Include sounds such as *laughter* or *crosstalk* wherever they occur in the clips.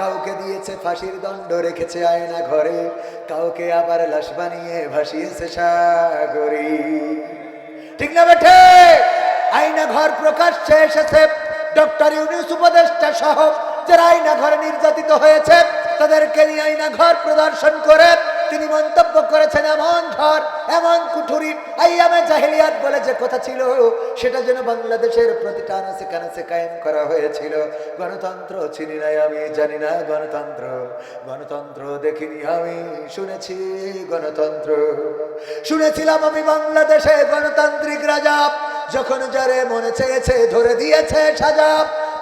কাউকে দিয়েছে ফাঁসির দণ্ড, রেখেছে আয়না ঘরে। কাউকে আবার লাশ বানিয়ে ভাসিয়েছে সাগরে। ঠিক না বেঠে? আয়না ঘর প্রকাশ্যে এসেছে। ডক্টর ইউনিস উপদেষ্টা সহ যারা আয়না ঘরে নির্যাতিত হয়েছে, তাদেরকে নিয়ে আয়না ঘর প্রদর্শন করে তিনি মন্তব্য করেছেন, এমন ঘর, এমন কুঠুরি, আইয়ামে জাহিলিয়াত বলে যে কথা ছিল, সেটা যেন বাংলাদেশের প্রতিটা আনাসে কানাসে কায়েম করা হয়েছিল। গণতন্ত্র চিনি নাই আমি, জানি না গণতন্ত্র। গণতন্ত্র দেখিনি আমি, শুনেছি গণতন্ত্র। শুনেছিলাম আমি বাংলাদেশে গণতান্ত্রিক রাজা যখন যারে মনে চেয়েছে, ধরে দিয়েছে সাজা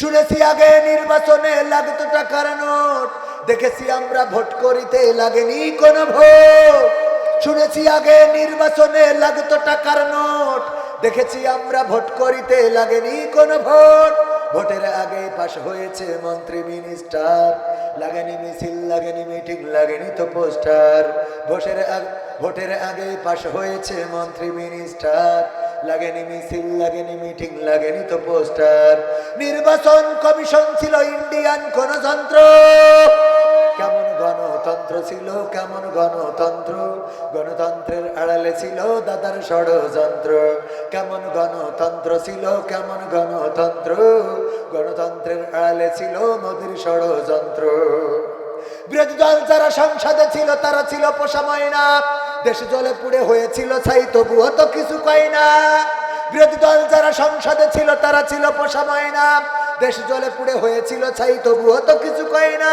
শুনেছি আগে নির্বাচনে লাগতো টাকার নোট দেখেছি আমরা ভোট করিতে লাগেনি কোন ভোট। শুনেছি আগে নির্বাচনে লাগতো টাকার নোট দেখেছি আমরা ভোট করিতে লাগেনি কোন ভোট। ভোটের আগে পাশ হয়েছে মন্ত্রী, মিনিস্টার। লাগেনি মিছিল, লাগেনি মিটিং, লাগেনি তো পোস্টার। ভোটের ভোটের আগে পাশ হয়েছে মন্ত্রী, মিনিস্টার। লাগেনি মিছিল, লাগেনি মিটিং, লাগেনি তো পোস্টার। নির্বাচন কমিশন ছিল ইন্ডিয়ান গণতন্ত্র। কেমন গণতন্ত্র ছিল, কেমন গণতন্ত্র? গণতন্ত্রের আড়ালে ছিল দাদার ষড়যন্ত্র। কেমন গণতন্ত্র ছিল, কেমন গণতন্ত্র? গণতন্ত্রের আড়ালে ছিল মোদির ষড়যন্ত্র। বিরোধী দল যারা সংসদে ছিল, তারা ছিল পোষা ময়না। দেশ জলে পুড়ে হয়েছিল, ছাই তবুও তো কিছু কয় না। বিরোধী দল যারা সংসদে ছিল, তারা ছিল পোষা ময়না। দেশ জলে পুড়ে হয়েছিল, ছাই তবুও তো কিছু কয় না।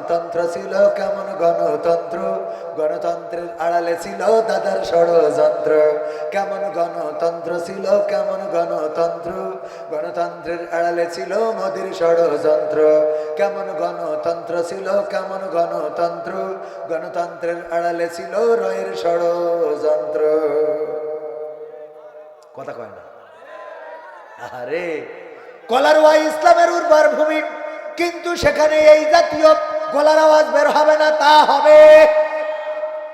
গণতন্ত্র ছিল কেমন গণতন্ত্র? গণতন্ত্রের আড়ালে ছিল দাদার ষড়যন্ত্র। কেমন গণতন্ত্র ছিল, কেমন গণতন্ত্র? গণতন্ত্রের আড়ালে ছিল মোদির ষড়যন্ত্র। কেমন গণতন্ত্র ছিল, কেমন গণতন্ত্র? গণতন্ত্রের আড়ালে ছিল রয়ের ষড়যন্ত্র। কথা কয় না? আরে কলারওয়া ইসলামের উর্বর ভূমি। কিন্তু সেখানে এই জাতীয় গলার আওয়াজ বের হবে না, তা হবে।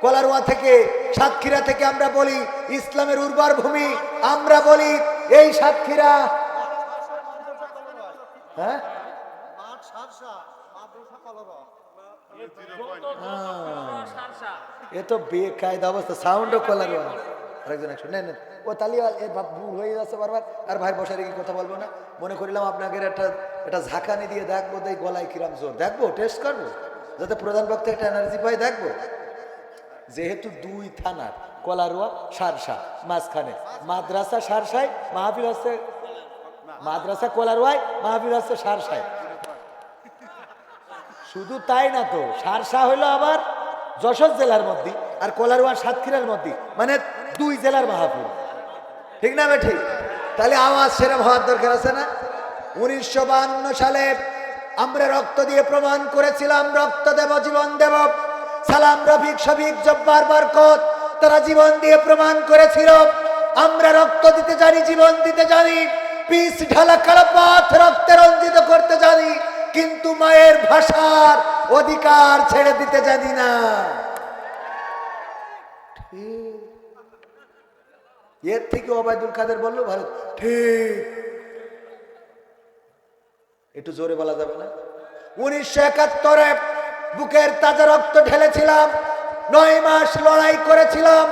কলারওয়া থেকে, সাতক্ষীরা থেকে আমরা বলি, ইসলামের উর্বর ভূমি, আমরা বলি, এই সাতক্ষীরা। হ্যাঁ? এ তো বেকায়দা অবস্থা সাউন্ডও কলারওয়া আরেকজন একশো নেন। ও তালি এ বাপ, ভুল হয়ে যাচ্ছে বারবার। আর ভাই বসে রেখে কথা বলব না? মনে করিলাম আপনাকে একটা একটা ঝাঁকানি দিয়ে দেখব, দেই গলায় কিরাম জোর। দেখব টেস্ট করব, যাতে প্রধান বক্তা একটা এনার্জি পাই, দেখব। যেহেতু দুই থানার, কলারোয়া, সারসা, মাঝখানে। মাদ্রাসা সারসায়, মাহফিল হচ্ছে মাদ্রাসা কলারোয়ায়, মাহফিল হচ্ছে সারসায়। শুধু তাই না তো, সারসা হইল আবার যশোর জেলার মধ্যে, আর কোলারোয়া সাতক্ষীরার মধ্যে মানে দুই জেলার মাহফিল। ঠিক না ঠিক তাহলে আওয়াজ সেরম হওয়ার দরকার আছে না? উনিশশো সালে আমরা রক্ত দিয়ে প্রমাণ করেছিলাম, রক্ত দেব, জীবন দেব। সালাম, রফিক, শফিক, জব্বার, বরকত, তারা জীবন দিয়ে প্রমাণ করেছিল। আমরা রক্ত দিতে জানি, জীবন দিতে জানি। পিস, ঢালা, কালো পথ রক্তে রঞ্জিত করতে জানি। কিন্তু মায়ের ভাষার অধিকার ছেড়ে দিতে জানি না। এর থেকে ওবায়দুল কাদের বলল, ভালো। ঠিক। একটু জোরে বলা যাবে না? উনিশশো একাত্তরে বুকের তাজা রক্ত ঢেলেছিলাম, নয় মাস লড়াই করেছিলাম,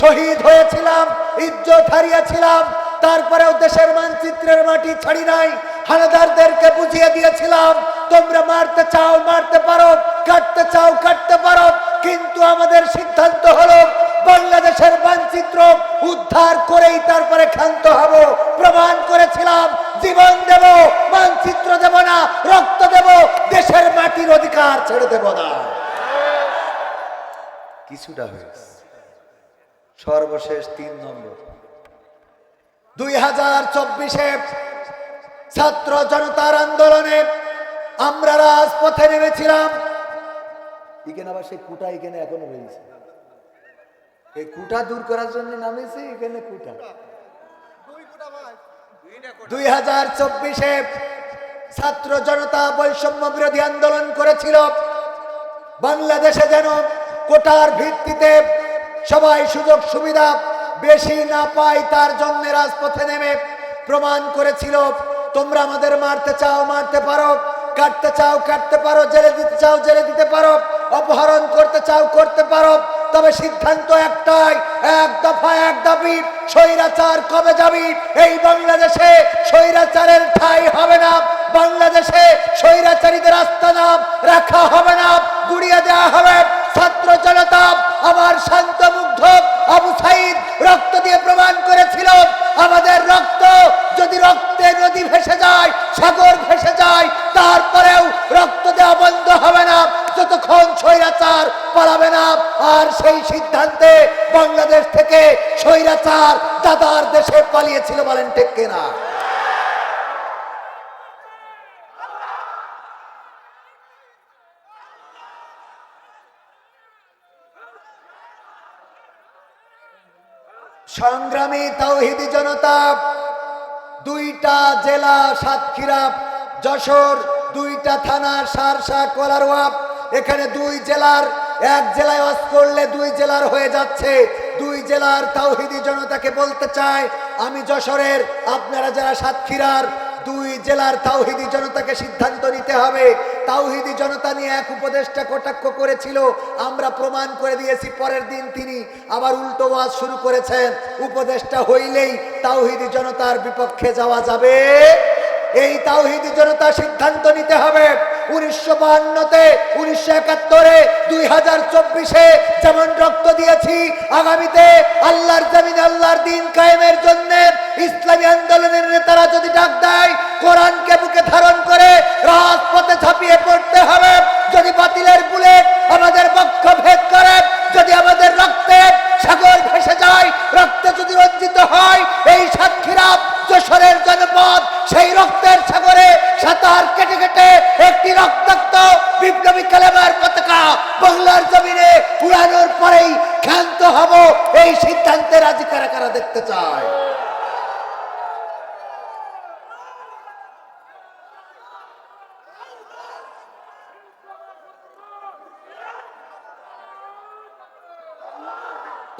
শহীদ হয়েছিলাম, ইজ্জত হারিয়েছিলাম, তারপরেও দেশের মানচিত্রের মাটি ছাড়ি নাই, হানাদারদেরকে বুঝিয়ে দিয়েছিলাম, তোমরা মারতে চাও, মারতে পারো, কাটতে চাও, কাটতে পারো, কিন্তু আমাদের সিদ্ধান্ত হলো বাংলাদেশের মানচিত্র উদ্ধার করেই তারপরে ক্ষান্ত হব, প্রমাণ করেছিলাম, জীবন দেব, মানচিত্র দেব না, রক্ত দেব, দেশের মাটির অধিকার ছেড়ে দেব না। কিছুটা হয়েছে। সর্বশেষ তিন নম্বর। দুই হাজার চব্বিশে ছাত্র জনতার আন্দোলনে আমরা রাজপথে নেমেছিলাম। এখানে আবার সেই কুটা এখানে এখনও রয়েছে। এই কুটা দূর করার জন্য নামেছি, এখানে কুটা। দুই হাজার চব্বিশে ছাত্র জনতা বৈষম্য বিরোধী আন্দোলন করেছিল। বাংলাদেশে যেন কোটার ভিত্তিতে সবাই সুযোগ সুবিধা বেশি না পায়, তার জন্য রাজপথে নেমে প্রমাণ করেছিল। তোমরা আমাদের মারতে চাও, মারতে পারো, কাটতে চাও, কাটতে পারো, জেলে দিতে চাও, জেলে দিতে পারো, অপহরণ করতে চাও, করতে পারো। তবে সিদ্ধান্ত একটাই, এক দফা, এক দাবি, স্বৈরাচার কবে যাবি? এই বাংলাদেশে স্বৈরাচারের ঠাই হবে না, বাংলাদেশে স্বৈরাচারীদের নাম রাখা হবে না, গুড়িয়ে দেওয়া হবে ছাত্র জনতা আমার শান্ত মুগ্ধ আবু সাইদ রক্ত দিয়ে প্রমাণ করেছিল, আমাদের রক্ত যদি রক্তে নদী ভেসে যায়, সাগর ভেসে যায়, তারপরেও রক্ত দেওয়া বন্ধ হবে না, যতক্ষণ স্বৈরাচার পালাবে না। আর সেই সিদ্ধান্তে বাংলাদেশ থেকে স্বৈরাচার দাদার দেশে পালিয়েছিল বলেন ঠিক কিনা? সংগ্রামী তাওহিদি জনতা, দুইটা জেলা সাতক্ষীরা, যশোর, দুইটা থানা সারসা কোলারোয়া। এখানে দুই জেলার, এক জেলায় অস করলে দুই জেলার হয়ে যাচ্ছে। দুই জেলার তাওহিদি জনতাকে বলতে চাই আমি যশোরের, আপনারা যারা সাতক্ষীরার দুই জেলার তাওহিদি জনতাকে সিদ্ধান্ত নিতে হবে। তাওহিদি জনতা নিয়ে এক উপদেষ্টা কটাক্ষ করেছিল। আমরা প্রমাণ করে দিয়েছি, পরের দিন তিনি আবার উল্টো ওয়াজ শুরু করেছেন। উপদেষ্টা হইলেই তাওহিদি জনতার বিপক্ষে যাওয়া যাবে। এই তাওহিদি জনতা সিদ্ধান্ত নিতে হবে। বুকে ধারণ করে রাজপথে ঝাঁপিয়ে পড়তে হবে। যদি বাতিলের বুলেট আমাদের বক্ষ ভেদ করে, যদি আমাদের রক্তে সাগর ভেসে যায়, রক্তে যদি রঞ্জিত হয়, এই সাক্ষীরা যশোরের জনপদ সেই রক্তের সাগরে সাঁতার কেটে কেটে একটি রক্তাক্ত বিপ্লবী কালেমার পতাকা বাংলার জমিনে উড়ানোর পরেই ক্ষান্ত হব এই সিদ্ধান্তে রাজি কারা কারা দেখতে চায়?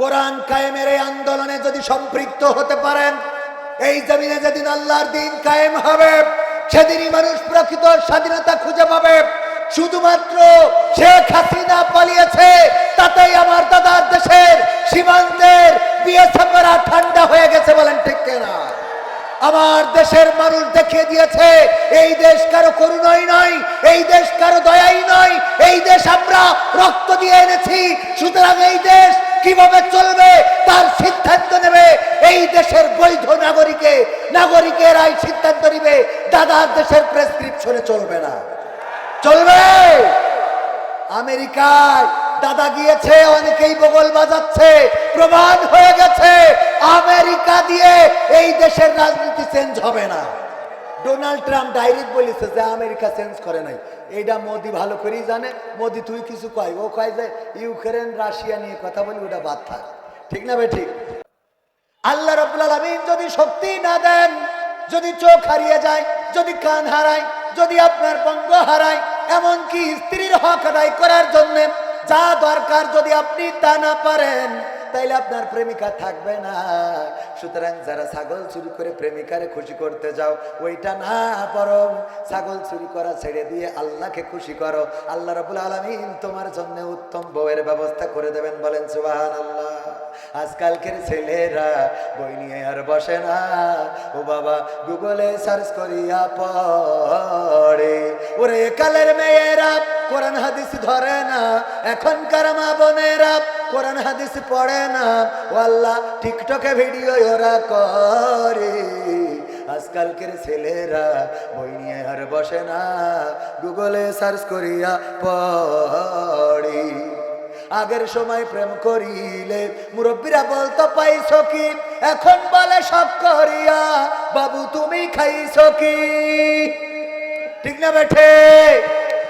কোরআন কায়েমের এই আন্দোলনে যদি সম্পৃক্ত হতে পারেন, এই জমিনে যেদিন আল্লাহর দিন কায়েম হবে সেদিনই মানুষ প্রকৃত স্বাধীনতা খুঁজে পাবে। শুধুমাত্র শেখ হাসিনা পালিয়েছে, তাতেই আমার দাদার দেশের সীমান্তের বিএসএফরা ঠান্ডা হয়ে গেছে বলেন ঠিক কেনা? আমার দেশের মানুষ দেখিয়ে দিয়েছে, এই দেশ কারও করুণাই নয়, এই দেশ কারও দয়াই নয়, এই দেশ আমরা রক্ত দিয়ে এনেছি, সুতরাং এই দেশ কীভাবে চলবে? তার সিদ্ধান্ত নেবে। এই দেশের বৈধ নাগরিকে নাগরিকেরাই সিদ্ধান্ত নিবে। দাদা, দেশের প্রেসক্রিপশনে চলবে না। চলবে! আমেরিকায় দাদা গিয়েছে, অনেকেই বগল বাজাচ্ছে, প্রমাণ হয়ে গেছে, আমেরিকা দিয়ে এই দেশের রাজনীতি চেঞ্জ হবে না। ডোনাল্ড ট্রাম্প ডাইরেক্ট বলেছে যে আমেরিকা চেঞ্জ করে নাই। এইটা মোদি ভালো করেই জানে। মোদি, তুই কিছু কয়? ও কয় যে, ইউক্রেন, রাশিয়া নিয়ে কথা বলি, ওটা বাদ থাক। ঠিক না বে ঠিক। আল্লাহ রব্বুল আলামিন যদি শক্তি না দেন, যদি চোখ হারিয়ে যায়, যদি কান হারায়, যদি আপনার বঙ্গ হারায়, এমনকি স্ত্রীর হক আদায় করার জন্য যা দরকার যদি আপনি তা না পারেন তাইলে আপনার প্রেমিকা থাকবে না। সুতরাং যারা ছাগল চুরি করে প্রেমিকারে খুশি করতে যাও, ওইটা না, বরং ছাগল চুরি করা ছেড়ে দিয়ে আল্লাহকে খুশি করো। আল্লাহ রবুল আলমিন তোমার জন্য উত্তম বউয়ের ব্যবস্থা করে দেবেন বলেন সুবাহান আল্লাহ আজকালকের ছেলেরা বই নিয়ে আর বসে না। ও বাবা, গুগলে সার্চ করিয়া পড়ে। ওরে কালের মেয়েরা, কোরআন হাদিস ধরে না। এখনকার মা বোনেরা কোরআন হাদিস পড়ে না। ও আল্লাহ টিকটকে ভিডিও ওরা করে। আজকালকের ছেলেরা বই নিয়ে আর বসে না। গুগলে সার্চ করিয়া পড়ে। আগের সময় প্রেম করিলে মুরব্বীরা বলতো, পাইছ কি? এখন বলে, সব করিয়া। বাবু, তুমি খাইছ কি? ঠিক না বেঠে?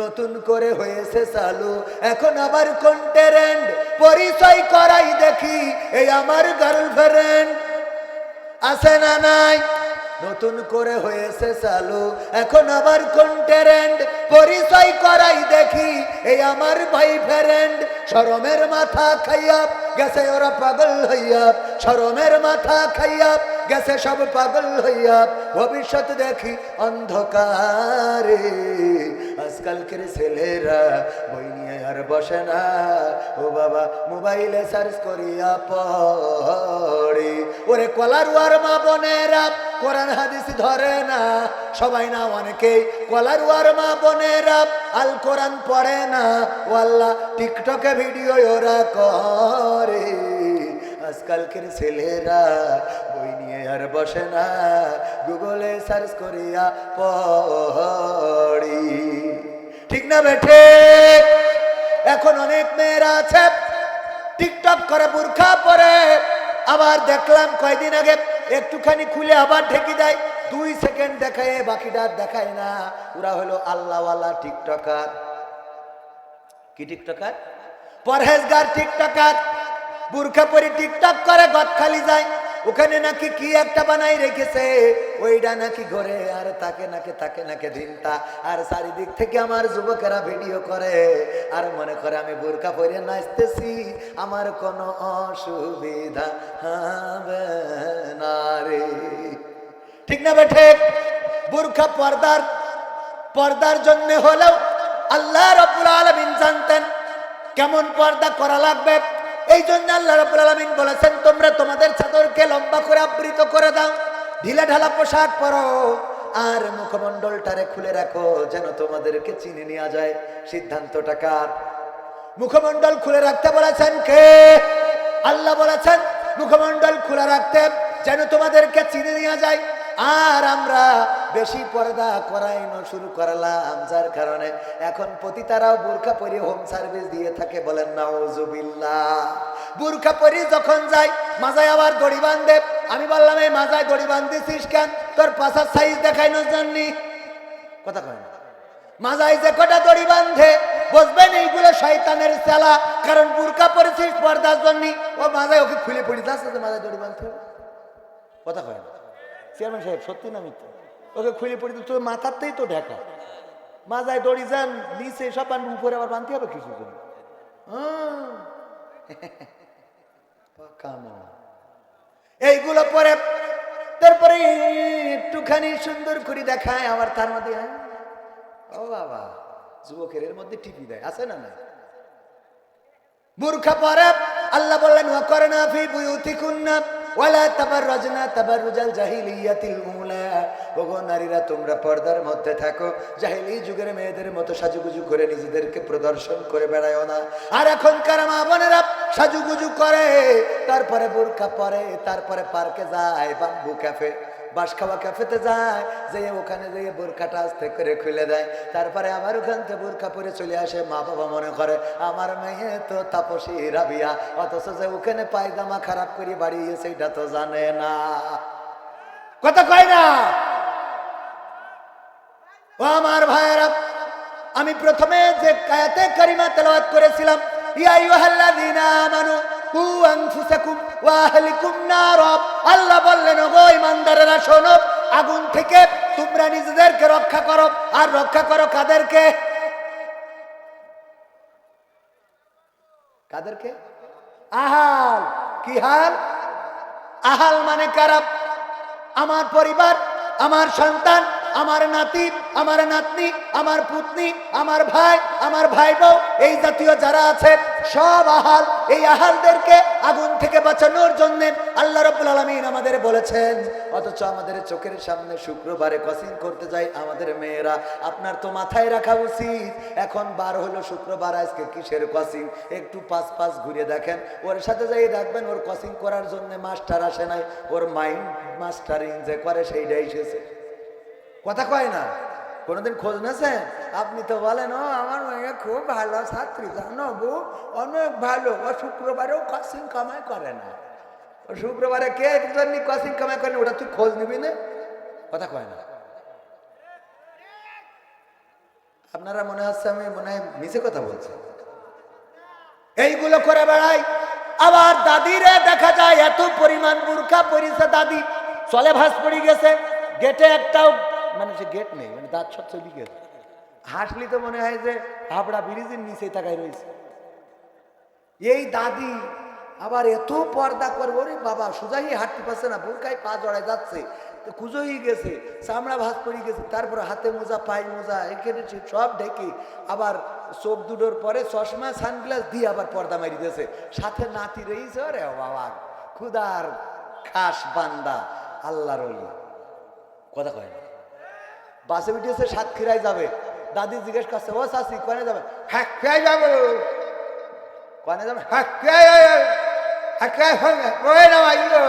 নতুন করে হয়েছে চালু। এখন আবার কোন ট্যারেন্ট পরিচয় করাই দেখি, এই আমার গার্লফ্রেন্ড আছে না নাই? নতুন করে হয়েছে চালু। এখন আবার কোন ট্রেন্ড পরিচয় করাই দেখি, এই আমার ভাই ফ্রেন্ড শরমের মাথা খাইয়া গেছে ওরা পাগল হইয়া। শরমের মাথা খাইয়া গেছে সব পাগল হইয়া। ভবিষ্যৎ দেখি অন্ধকারে। আজকালকের ছেলেরা বই নিয়ে আর বসে না। ও বাবা, মোবাইলে সার্চ করিয়া পড়ে। ওরে কলারুয়ার মা বোনেরা কোরআন হাদিস ধরে না। সবাই না অনেকেই কলারুয়ার মা বোনেরা আল কোরআন পড়ে না। ও আল্লাহ টিকটকে ভিডিও ওরা করে। আজকালকের ছেলেরা বই নিয়ে আর বসে না। গুগলে সার্চ করিয়া পড়ি। ঠিক না বেঠে? এখন অনেক মেয়েরা আছে, টিকটক করে বুরখা পরে। আবার দেখলাম কয়দিন আগে একটুখানি খুলে আবার ঢেকে দেয়। দুই সেকেন্ড দেখায়, বাকিটা দেখায় না। ওরা হলো আল্লাহওয়ালা টিকটকার। কি টিকটকার? পরহেজগার টিকটকার। বুর্খা পরি টিকটক করে গদ খালি যায়। ওখানে নাকি কি একটা বানাই রেখেছে? ওইটা নাকি ঘরে, আর তাকে নাকি তাকে নাকি দিনটা। আর চারিদিক থেকে আমার যুবকেরা ভিডিও করে। আর মনে করে আমি বুরখা পরে নাচতেছি। আমার কোনো অসুবিধা হবে না রে। ঠিক না বেঠে বুরখা পর্দার পর্দার জন্য হলেও আল্লাহ রব্বুল আলমিন জানতেন কেমন পর্দা করা লাগবে। এই জন্য আল্লাহ রব্বুল আলমিন বলেছেন, তোমরা তোমাদের চাদরকে লম্বা করে আবৃত করে দাও, ঢিলা ঢালা পোশাক পরো, আর মুখমণ্ডলটারে খুলে রাখো যেন তোমাদেরকে চিনে নেওয়া যায়। সিদ্ধান্তটা কার? মুখমণ্ডল খুলে রাখতে বলেছেন কে? আল্লাহ বলেছেন, মুখমণ্ডল খুলে রাখতে যেন তোমাদেরকে চিনে নেওয়া যায়। আর আমরা বেশি পর্দা করাইনো শুরু করলাম, যার কারণে এখন পতিতারাও বোরখা পরি হোম সার্ভিস দিয়ে থাকে বলেন না ওজুবিল্লা বোরখা পরি যখন যাই, মাজায় আবার দড়ি বান্ধে আমি বললাম, এই মাজায় দড়ি বান্ধিছিস কেন? তোর পাশার সাইজ দেখাইনোর জাননি কথা কয় মাজায় যে কটা দড়ি বান্ধে বুঝবেন এইগুলো শয়তানের চালা কারণ বুরকা পরেছিস পর্দার জন্য। ও মাজায় ওকে খুলে পড়ি তার সাথে মাজায় দড়ি বাঁধতে কথা কয় চেয়ারম্যান সাহেব, সত্যি না মিথ্যা? ওকে খুলে পড়ি, তোর মাথাতেই তো ঢাকা। মাজায় দড়ি যান, নিচে সব আনব, উপরে আবার বাঁধতে হবে কিছু জন্য *laughs* এইগুলো পরে, তারপরে একটুখানি সুন্দর করে দেখায় আবার তার মধ্যে হ্যাঁ? ও বাবা, যুবকের এর মধ্যে টিপি দেয়, আছে না না বুরখা পরে, আল্লাহ বললেন ওয়াকরনা ফি বুয়ুতিকুন্না। ওয়ালা তাবাররাজনা তাবাররুজাল জাহিলিয়াতিল উলা। ওগো নারীরা, তোমরা পর্দার মধ্যে থাকো। জাহিলি যুগের মেয়েদের মতো সাজুগুজু করে নিজেদেরকে প্রদর্শন করে বেড়ায়ও না। আর এখনকার মা বোনেরা সাজুগুজু করে। তারপরে বোরকা পরে, তারপরে পার্কে যায়, বাম্বু ক্যাফে। বাস খাওয়া ক্যাফেতে যায় যে ওখানে যেয়ে বোরখাটা আস্তে করে খুলে দেয়। তারপরে আবার ওখান থেকে বোরখা পরে চলে আসে, মা বাবা মনে করে, আমার মেয়ে তো তাপসী রাবিয়া, অথচ যে ওখানে পায়জামা খারাপ করে বাড়িয়ে সেইটা তো জানে না। কথা কয় না? ও আমার ভাইয়েরা, আমি প্রথমে যে কায়াতে কারিমা তেলাওয়াত করেছিলাম, ইয়া আইয়ুহাল্লাযীনা আমানু আল্লাহ বললেন, ওগো ইমানদারেরা, শোনো, আগুন থেকে তোমরা নিজেদেরকে রক্ষা করো। আর রক্ষা করো কাদেরকে? কাদেরকে? আহাল। কি হাল? আহাল মানে কারা? আমার পরিবার, আমার সন্তান আমার নাতি, আমার নাতনি, আমার পুতনি, আমার ভাই আমার ভাই বউ এই জাতীয় যারা আছে, সব আহাল, এই আহালদেরকে আগুন থেকে বাঁচানোর জন্য আল্লাহ রব্বুল আলমিন আমাদের বলেছেন, অথচ আমাদের চোখের সামনে শুক্রবারে কসিং করতে যাই আমাদের মেয়েরা। আপনার তো মাথায় রাখা উচিত, এখন বার হলো শুক্রবার, আজকে কিসের কসিং একটু পাঁচ পাঁচ ঘুরে দেখেন, ওর সাথে যাই দেখবেন ওর কসিং করার জন্য মাস্টার আসে নাই, ওর মাইন্ড মাস্টারিং যে করে সেইটাই এসেছে কথা কয় না? কোনোদিন খোঁজ নেছেন আপনি তো বলেন, ও, আমার মেয়ে খুব ভালো ছাত্রী, জানো বউ? অনেক ভালো। ও শুক্রবারেও কসিং কামাই করে না। ও শুক্রবারে কে জন্য কসিং কামাই করে ওটা তুই খোঁজ নিবি না। কথা কয় না। আপনারা মনে হচ্ছে আমি মনে হয় মিছে কথা বলছি। এইগুলো করে বেড়াই। আবার দাদিরে দেখা যায়, এত পরিমাণ বুর্খা পরিছে দাদি। চলে ভাস পড়ে গেছে। গেটে একটাও মানে সে গেট নেই মানে দাঁত সব চলে গেছে। হাসলি তো মনে হয় যে হাবড়া ব্রিজের নিচে তাকায় রয়েছে। এই দাদি আবার এত পর্দা করব রে বাবা, সোজাই হাঁটতে পারছে না, বুরকায় পা জড়ায় যাচ্ছে। কুজোই গেছে, চামড়া ভাত পড়ে গেছে, তারপর হাতে মোজা, পায়ে মোজা, এখানে সব ঢেকে আবার চোখ দুটোর পরে চশমা, সানগ্লাস দিয়ে আবার পর্দা মারি দিয়েছে। সাথে নাতি রয়েছে রে বাবা খুদার খাস বান্দা, আল্লাহর কথা কয় না। বাসে উঠেছে সাতক্ষীরায় যাবে। দাদি জিজ্ঞেস করছে ও শাসি কনে যাবে হ্যাঁ যাব। কনে যাবে। হ্যাঁ হ্যাঁ নামাই দিও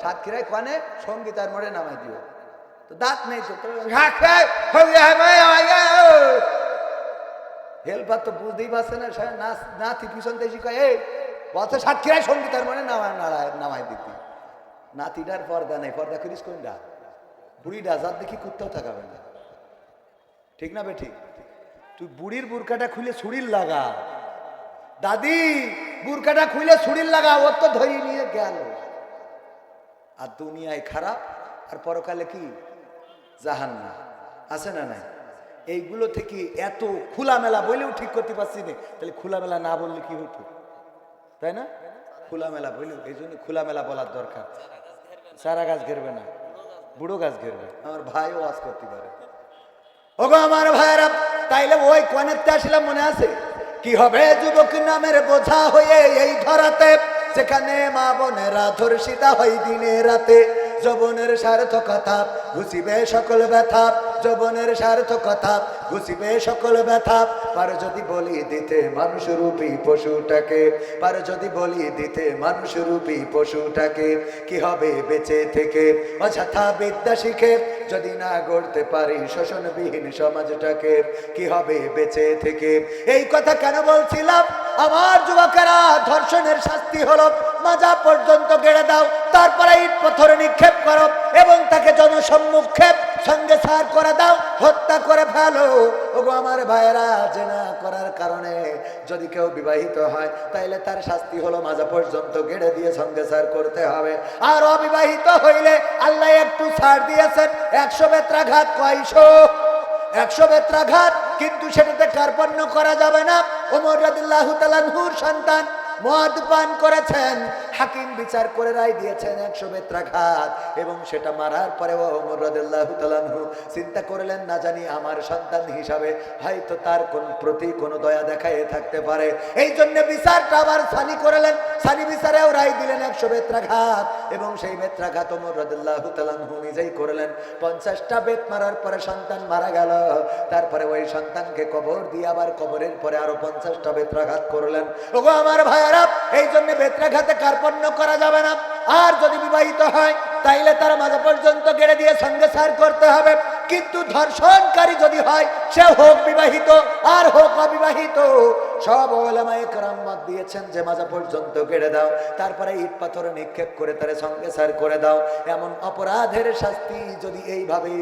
সাতক্ষীরায় কনে সঙ্গীতার মোড়ে নামাই দিও। তো দাঁত নেই তো হ্যাঁ খেয়ে হেল্পার তো বুঝতেই পারছে না নাচ নাতি পিছন থেকে কয় এই পথে সাতক্ষীরায় সঙ্গীতার মোড়ে নামায় নাড়ায় নামাই দিতি। নাতিটার পর্দা নেই পর্দা করিস কোনটা বুড়িটা যার দেখি কুত্তাও থাকাবে না। ঠিক না বে ঠিক তুই বুড়ির বুরকাটা খুলে ছুরির লাগা। দাদি, বুরকাটা খুলে ছুরির লাগা ওর তো ধরিয়ে নিয়ে গেল। আর দুনিয়ায় খারাপ, আর পরকালে কি? জাহান্না আছে না নাই? এইগুলো থেকে এত খোলামেলা বলেও ঠিক করতে পারছি না। তাহলে খোলামেলা না বললে কি হতো? তাই না? খোলামেলা বলেও এই জন্য খোলামেলা বলার দরকার। সারা গাছ ঘেরবে না। বুড়ো গাছ ঘেরবে আমার ভাই ওয়াজ করতে পারে ওগো আমার ভাইরা তাইলে ওই কনেতে আসলাম মনে আছে কি হবে যুবক নামের বোঝা হয়ে এই ধরাতে সেখানে মা বোনেরা ধর্ষিতা হয় দিনে রাতে যবনের সার্থকতা ঘুষিবে সকল ব্যথা যবনের সার্থকতা, ঘুষিবে সকল ব্যথা। পার যদি বলি দিতে মানুষ রূপী পশুটাকে, পার যদি বলি দিতে মানুষ রূপী পশুটাকে, কি হবে বেঁচে থেকে? অযথা বিদ্যা শিখে যদি না গড়তে পারি শোষণবিহীন সমাজটাকে, কি হবে বেঁচে থেকে? এই কথা কেন বলছিলাম? আমার যুবকেরা, ধর্ষণের শাস্তি হলো। মাজা পর্যন্ত গেড়ে দাও, তারপরে ইট পাথর নিক্ষেপ করো এবং তাকে জনসম্মুখে সঙ্গে সার করে দাও, হত্যা করে ফেলো। ওগো, আমার ভাইয়েরা, জেনা করার কারণে যদি কেউ বিবাহিত হয়, তাইলে তার শাস্তি হলো মাজা পর্যন্ত গেড়ে দিয়ে সঙ্গে সার করতে হবে। আর অবিবাহিত হইলে আল্লাহ একটু ছাড় দিয়েছেন, একশো বেত্রাঘাত কয়শো? একশো বেত্রাঘাত, কিন্তু সেটাতে কার্পণ্য করা যাবে না। ওমর রাদিল্লাহু তালানহুর সন্তান মদ পান করেছেন। হাকিম বিচার করে রায় দিয়েছেন একশো বেত্রাঘাত এবং সেটা মারার পরে আনহু চিন্তা করলেন, না জানি আমার সন্তান হিসাবে হয়তো তার কোন প্রতি কোনো দয়া দেখায় থাকতে পারে। এই জন্য বিচারটা আবার সানি করলেন। সানি বিচারেও রায় দিলেন একশো বেত্রাঘাত এবং সেই বেত্রাঘাত তাআলা নিজেই করলেন। পঞ্চাশটা বেত মারার পরে সন্তান মারা গেল। তারপরে ওই সন্তানকে কবর দিয়ে আবার কবরের পরে আরও পঞ্চাশটা বেত্রাঘাত করলেন। ওগো আমার ভাইয়েরা এই জন্য বেত্রাঘাতে কার্পণ্য করা যাবে না। আর যদি বিবাহিত হয়, তাইলে তার মাঝে পর্যন্ত গেড়ে দিয়ে সঙ্গে সার করতে হবে। কিন্তু ধর্ষণকারী যদি হয়, সে হোক বিবাহিত, আর হোক অবিবাহিত। সব ওলামায়ে কেরাম মত দিয়েছেন, যে মাজা পর্যন্ত কেড়ে দাও। তারপরে ইট পাথর নিক্ষেপ করে তারে সঙ্গে সার করে দাও। এমন অপরাধের শাস্তি যদি এইভাবে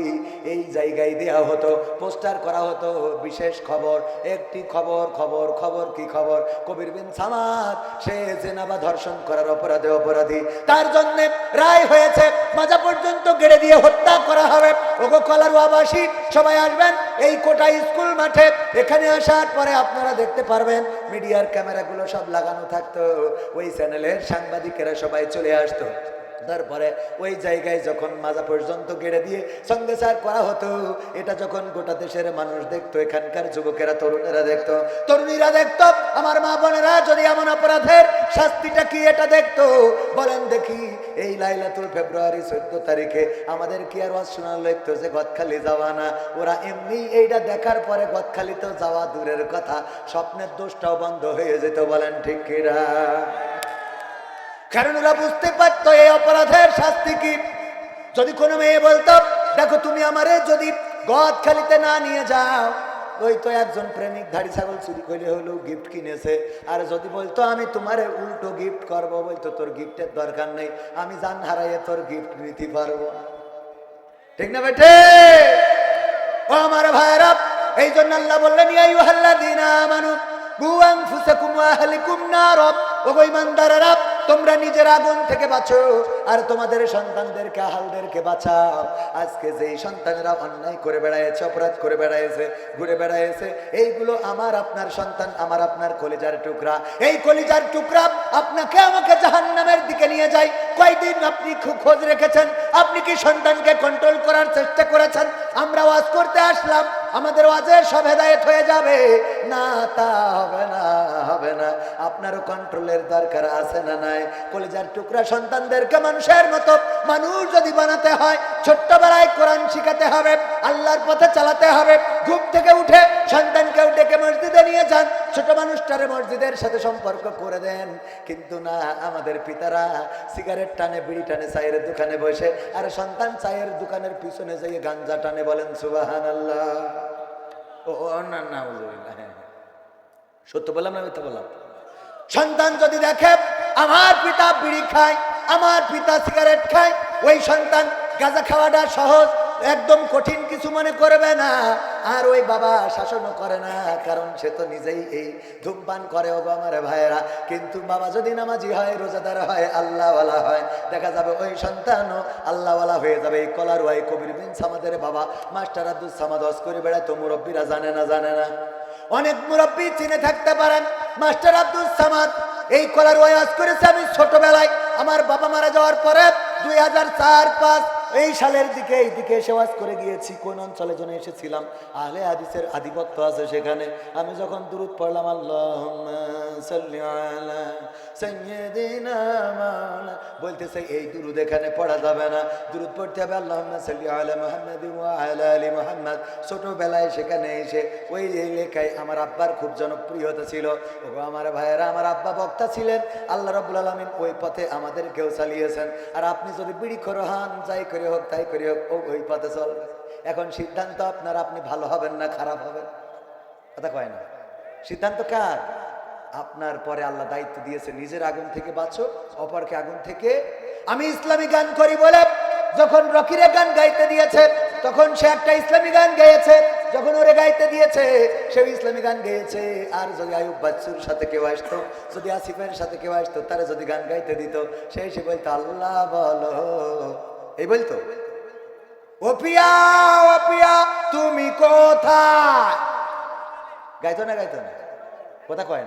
এই জায়গায় দেয়া হতো, পোস্টার করা হতো, বিশেষ খবর, একটি খবর খবর খবর কি খবর? কবির বিন সামাদ, সে জেনা বা ধর্ষণ করার অপরাধে অপরাধী। তার জন্য রায় হয়েছে, মাজা পর্যন্ত গেড়ে দিয়ে হত্যা করা হবে। ওগো কলার আবাসী সবাই আসবেন। এই কোটা স্কুল মাঠে। এখানে আসার পরে আপনারা দেখতে পারবেন, মিডিয়ার ক্যামেরাগুলো সব লাগানো থাকতো। ওই চ্যানেলের সাংবাদিকেরা সবাই চলে আসতো। তারপরে ওই জায়গায় যখন মাজা পর্যন্ত গেড়ে দিয়ে সার করা হতো, এটা যখন গোটা দেশের মানুষ দেখতো, এখানকার যুবকেরা, তরুণেরা দেখতো, তরুণীরা দেখতো, আমার মা বোনেরা, যদি এমন অপরাধের শাস্তিটা কি এটা দেখতো? বলেন, দেখি, এই লাইলাতুল ফেব্রুয়ারি চোদ্দ তারিখে আমাদের কি আর ওয়াজ শোনার যে গদখালি যাওয়া না? ওরা এমনি এইটা দেখার পরে গদখালি তো যাওয়া দূরের কথা, স্বপ্নের দোষটাও বন্ধ হয়ে যেত, বলেন, ঠিক কিরা কারণ ওরা বুঝতে পারতো এই অপরাধের শাস্তি কি। যদি কোনো মেয়ে বলতো, দেখো তুমি আমারে যদি গদ খালিতে না নিয়ে যাও, ওই তো একজন প্রেমিক ধাড়ি ছাগল চুরি করে হলেও গিফট কিনেছে। আর যদি বলতো, আমি তোমারে উল্টো গিফট করব, বলতো, তোর গিফটের দরকার নেই, আমি জান হারাইয়ে তোর গিফট নিতে পারব ঠিক না বেঠে? ও আমার ভাইরা এই জন্য আল্লাহ বললেন ইয়াই হাল্লা দিনা মানু বুয়াং ফুসাকুম আহলিকুম নারব ও গো ইমানদারেরা তোমরা নিজের আগুন থেকে বাঁচো, আর তোমাদের সন্তানদেরকে, আহালদেরকে বাঁচাও। আজকে যেই সন্তানেরা অন্যায় করে বেড়াইছে, অপরাধ করে বেড়াইছে, ঘুরে বেড়াইছে, এইগুলো আমার আপনার সন্তান, আমার আপনার কলিজার টুকরা। এই কলিজার টুকরা আপনাকে আমাকে জাহান্নামের দিকে নিয়ে যায়। কয়দিন আপনি খোঁজ রেখেছেন? আপনি কি সন্তানকে কন্ট্রোল করার চেষ্টা করেছেন? আমরা ওয়াজ করতে আসলাম, আমাদের ওয়াজের সব হেদায়েত হয়ে যাবে। না, তা হবে না হবে না। আপনারও কন্ট্রোলের দরকার আছে না নাই? কলেজার টুকরা সন্তানদেরকে মানুষের মতো মানুষ যদি বানাতে হয়, ছোট্টবেলায় কোরআন শিখাতে হবে, আল্লাহর পথে চালাতে হবে, ঘুম থেকে উঠে ডেকে মসজিদে নিয়ে যান, ছোট মানুষটারে মসজিদের সাথে সম্পর্ক করে দেন। কিন্তু না, আমাদের পিতারা সিগারেট টানে, বিড়ি টানে, চায়ের দোকানে বসে, আর সন্তান চায়ের দোকানের পিছনে যাইয়ে গাঞ্জা টানে বলেন সুবাহান আল্লাহ ও, না না। সত্য বললাম না মিথ্যা বললাম? সন্তান যদি দেখে, আমার পিতা বিড়ি খায়, আমার পিতা সিগারেট খায়, ওই সন্তান গাঁজা খাওয়াটা সহজ, একদম কঠিন কিছু মনে করবে না। আর ওই বাবা শাসনও করে না, কারণ সে তো নিজেই এই ধূমপান করে ও আমার ভাইয়েরা। কিন্তু বাবা যদি নামাজি হয়, রোজাদার হয়, আল্লাহওয়ালা হয়, দেখা যাবে ওই সন্তানও আল্লাহওয়ালা হয়ে যাবে। এই কলার ওয়াই কবির বিন সামাদের বাবা, মাস্টার আব্দুল সামাদ করে বেড়ায় তো মুরব্বীরা জানে না জানে না। অনেক মুরব্বী চিনে থাকতে পারেন। মাস্টার আব্দুল সামাদ এই কলার ওয়াজ করেছে আমি ছোটবেলায়। আমার বাবা মারা যাওয়ার পরে দুই হাজার চার পাঁচ এই সালের দিকে, এই দিকে এসে করে গিয়েছি, কোন অঞ্চলে যেন এসেছিলাম। আলে হাদিসের আধিপত্য আছে সেখানে। আমি যখন দূরত পড়লাম বলতেছে, এই এখানে পড়া যাবে না। পড়তে হবে আল্লাহ সেখানে এসে ওই লেখায় আমার আব্বার খুব জনপ্রিয়তা ছিল। আমার ভাইয়েরা, আমার আব্বা বক্তা ছিলেন। আল্লাহ রাব্বুল আলামিন ওই পথে আমাদেরকেও চালিয়েছেন। আর আপনি যদি বিড়ি খোর হন, যাই করে হোক, তাই করে হোক, ও ওই পথে চলবে এখন সিদ্ধান্ত আপনার, আপনি ভালো হবেন না খারাপ হবেন? কথা কয় না। সিদ্ধান্ত কার? আপনার পরে আল্লাহ দায়িত্ব দিয়েছে, নিজের আগুন থেকে বাঁচো, অপরকে আগুন থেকে। আমি ইসলামী গান করি বলে যখন রকিরে গান গাইতে দিয়েছে, তখন সে একটা ইসলামী গান গেয়েছে যখন ওরে গাইতে দিয়েছে সে ইসলামী গান গেয়েছে আর যদি আয়ুব বাচ্চুর সাথে কেউ আসতো, যদি আসিফের সাথে কেউ আসতো, তারা যদি গান গাইতে দিত, সে এসে বলতো, আল্লাহ বলো এই বলতো ওপিয়া ওপিয়া তুমি কোথায়? গাইতো না গাইতো না? কথা কয়